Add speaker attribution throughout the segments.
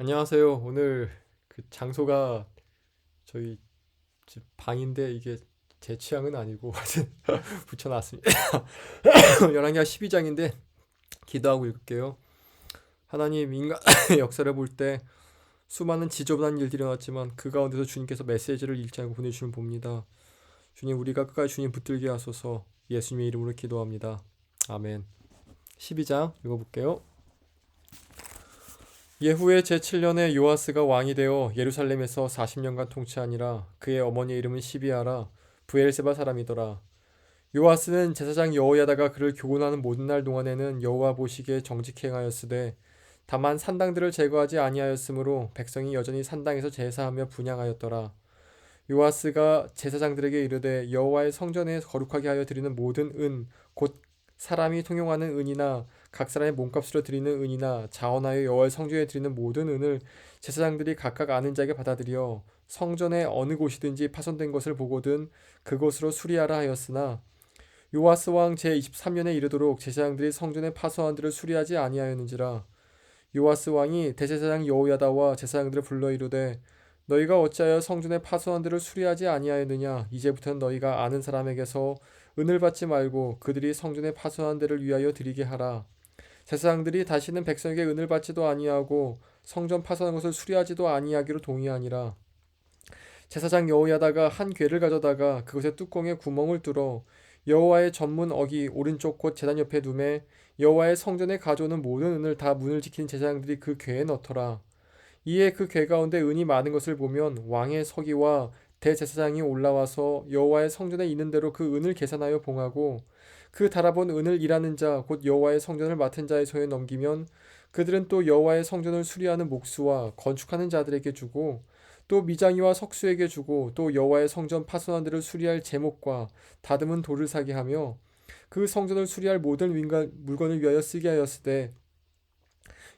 Speaker 1: 안녕하세요. 오늘 그 장소가 저희 집 방인데 이게 제 취향은 아니고 하여튼 붙여놨습니다. 열왕기하 12장인데 기도하고 읽을게요. 하나님 인간의 역사를 볼 때 수많은 지저분한 일들이 일어났지만 그 가운데서 주님께서 메시지를 읽지 않고 보내주시는 봅니다. 주님 우리가 끝까지 주님 붙들게 하소서 예수님의 이름으로 기도합니다. 아멘. 12장 읽어볼게요. 예후의 제7년에 요아스가 왕이 되어 예루살렘에서 40년간 통치하니라. 그의 어머니의 이름은 시비아라. 부엘세바 사람이더라. 요아스는 제사장 여호야다가 그를 교훈하는 모든 날 동안에는 여호와 보시기에 정직히 행하였으되 다만 산당들을 제거하지 아니하였으므로 백성이 여전히 산당에서 제사하며 분양하였더라. 요아스가 제사장들에게 이르되 여호와의 성전에 거룩하게 하여 드리는 모든 은 곧 사람이 통용하는 은이나 각 사람의 몸값으로 드리는 은이나 자원하여 여호와의 성전에 드리는 모든 은을 제사장들이 각각 아는 자에게 받아들여 성전의 어느 곳이든지 파손된 것을 보거든 그곳으로 수리하라 하였으나 요아스 왕 제23년에 이르도록 제사장들이 성전의 파손한 들을 수리하지 아니하였는지라 요아스 왕이 대제사장 여호야다와 제사장들을 불러 이르되 너희가 어찌하여 성전의 파손한 들을 수리하지 아니하였느냐 이제부터는 너희가 아는 사람에게서 은을 받지 말고 그들이 성전의 데를 위하여 드리게 하라 제사장들이 다시는 백성에게 은을 받지도 아니하고 성전 파손한 것을 수리하지도 아니하기로 동의하니라. 제사장 여호야다가 한 괴를 가져다가 그것의 뚜껑에 구멍을 뚫어 여호와의 전문 어기 오른쪽 곧 제단 옆에 두매 여호와의 성전에 가져오는 모든 은을 다 문을 지키는 제사장들이 그 괴에 넣더라. 이에 그괴 가운데 은이 많은 것을 보면 왕의 서기와 대제사장이 올라와서 여호와의 성전에 있는 대로 그 은을 계산하여 봉하고 그 달아본 은을 일하는 자 곧 여호와의 성전을 맡은 자의 손에 넘기면 그들은 또 여호와의 성전을 수리하는 목수와 건축하는 자들에게 주고 또 미장이와 석수에게 주고 또 여호와의 성전 파손한 데를 수리할 제목과 다듬은 돌을 사게 하며 그 성전을 수리할 모든 물건을 위하여 쓰게 하였으되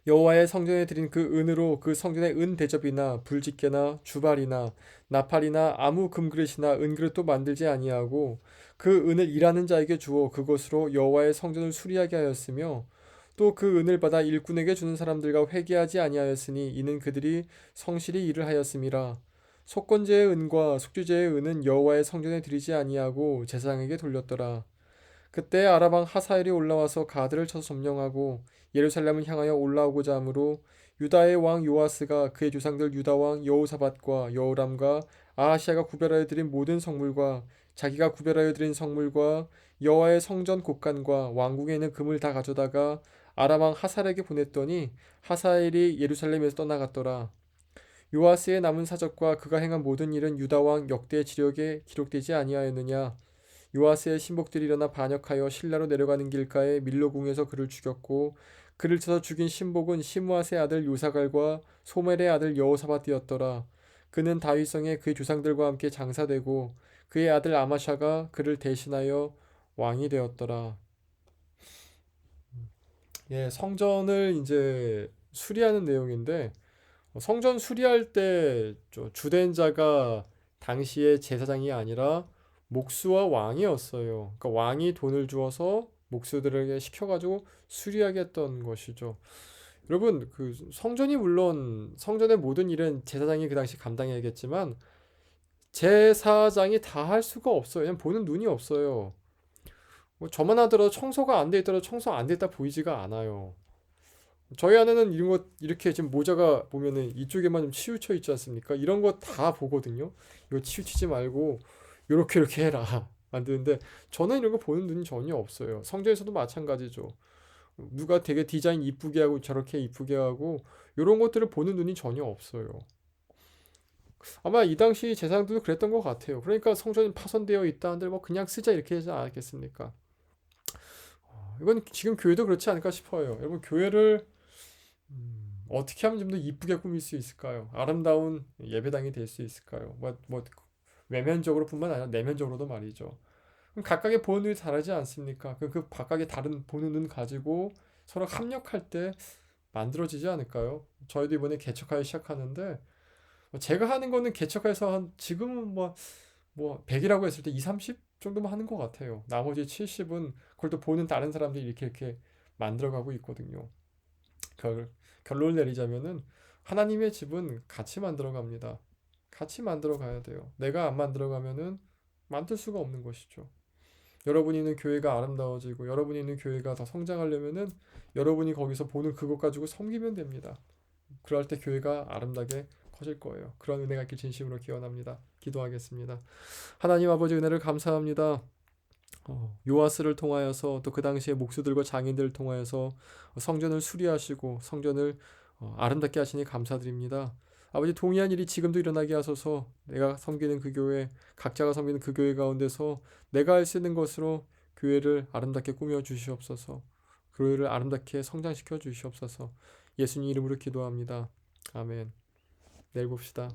Speaker 1: 여호와의 성전에 드린 그 은으로 그 성전의 은 대접이나 불집게나 주발이나 나팔이나 아무 금그릇이나 은그릇도 만들지 아니하고 그 은을 일하는 자에게 주어 그것으로 여호와의 성전을 수리하게 하였으며 또 그 은을 받아 일꾼에게 주는 사람들과 회개하지 아니하였으니 이는 그들이 성실히 일을 하였음이라. 속건제의 은과 속주제의 은은 여호와의 성전에 드리지 아니하고 제사장에게 돌렸더라 그때 아라방 하사엘이 올라와서 가드를 쳐서 점령하고 예루살렘을 향하여 올라오고자 하므로 유다의 왕 요아스가 그의 조상들 유다 왕 여호사밧과 여호람과 아하시아가 구별하여 드린 모든 성물과 자기가 구별하여 드린 성물과 여호와의 성전 곳간과 왕궁에 있는 금을 다 가져다가 아람왕 하살에게 보냈더니 하사엘이 예루살렘에서 떠나갔더라. 요아스의 남은 사적과 그가 행한 모든 일은 유다 왕 역대 지력에 기록되지 아니하였느냐? 요아스의 신복들이 일어나 반역하여 신라로 내려가는 길가에 밀로궁에서 그를 죽였고 그를 쳐서 죽인 신복은 시므아스의 아들 요사갈과 소멜의 아들 여호사밧이었더라. 그는 다윗성에 그의 조상들과 함께 장사되고 그의 아들 아마샤가 그를 대신하여 왕이 되었더라. 예, 성전을 이제 수리하는 내용인데 성전 수리할 때 주된 자가 당시의 제사장이 아니라 목수와 왕이었어요. 그러니까 왕이 돈을 주어서 목수들에게 시켜가지고 수리하게 했던 것이죠. 여러분 그 성전이 물론 성전의 모든 일은 제사장이 그 당시 감당해야겠지만 제사장이 다 할 수가 없어요. 그냥 보는 눈이 없어요. 뭐 저만 하더라도 청소가 안 돼 있더라도 청소 안 됐다 보이지가 않아요. 저희 아내는 이런 것 이렇게 지금 모자가 보면은 이쪽에만 좀 치우쳐 있지 않습니까? 이런 거 다 보거든요. 이거 치우치지 말고 요렇게 이렇게 해라 만드는데 저는 이런 거 보는 눈이 전혀 없어요. 성전에서도 마찬가지죠. 누가 되게 디자인 이쁘게 하고 저렇게 이쁘게 하고 이런 것들을 보는 눈이 전혀 없어요. 아마 이 당시 재상들도 그랬던 것 같아요. 그러니까 성전이 파손되어 있다는데 뭐 그냥 쓰자 이렇게 하지 않았겠습니까? 어, 이건 지금 교회도 그렇지 않을까 싶어요. 여러분 교회를 음, 어떻게 하면 좀 더 이쁘게 꾸밀 수 있을까요? 아름다운 예배당이 될 수 있을까요? 뭐, 뭐 외면적으로 뿐만 아니라 내면적으로도 말이죠. 각각의 보는 눈이 다르지 않습니까? 그, 그 각각의 다른 보는 눈 가지고 서로 합력할 때 만들어지지 않을까요? 저희도 이번에 개척하기 시작하는데 뭐 제가 하는 거는 개척해서 한 지금은 뭐, 뭐 100이라고 했을 때 2, 30 정도만 하는 것 같아요. 나머지 70은 그걸 또 보는 다른 사람들이 이렇게 이렇게 만들어가고 있거든요. 결, 결론을 내리자면은 하나님의 집은 같이 만들어 갑니다. 같이 만들어 가야 돼요. 내가 안 만들어 가면은 만들 수가 없는 것이죠. 여러분이 있는 교회가 아름다워지고 여러분이 있는 교회가 더 성장하려면은 여러분이 거기서 보는 그것 가지고 섬기면 됩니다. 그럴 때 교회가 아름답게 커질 거예요. 그런 은혜가 있길 진심으로 기원합니다. 기도하겠습니다. 하나님 아버지 은혜를 감사합니다. 어, 요아스를 통하여서 또 그 당시에 목수들과 장인들을 통하여서 성전을 수리하시고 성전을 어, 아름답게 하시니 감사드립니다. 아버지 동의한 일이 지금도 일어나게 하소서 내가 섬기는 그 교회 각자가 섬기는 그 교회 가운데서 내가 할 수 있는 것으로 교회를 아름답게 꾸며 주시옵소서 교회를 아름답게 성장시켜 주시옵소서 예수님 이름으로 기도합니다. 아멘 내일 봅시다.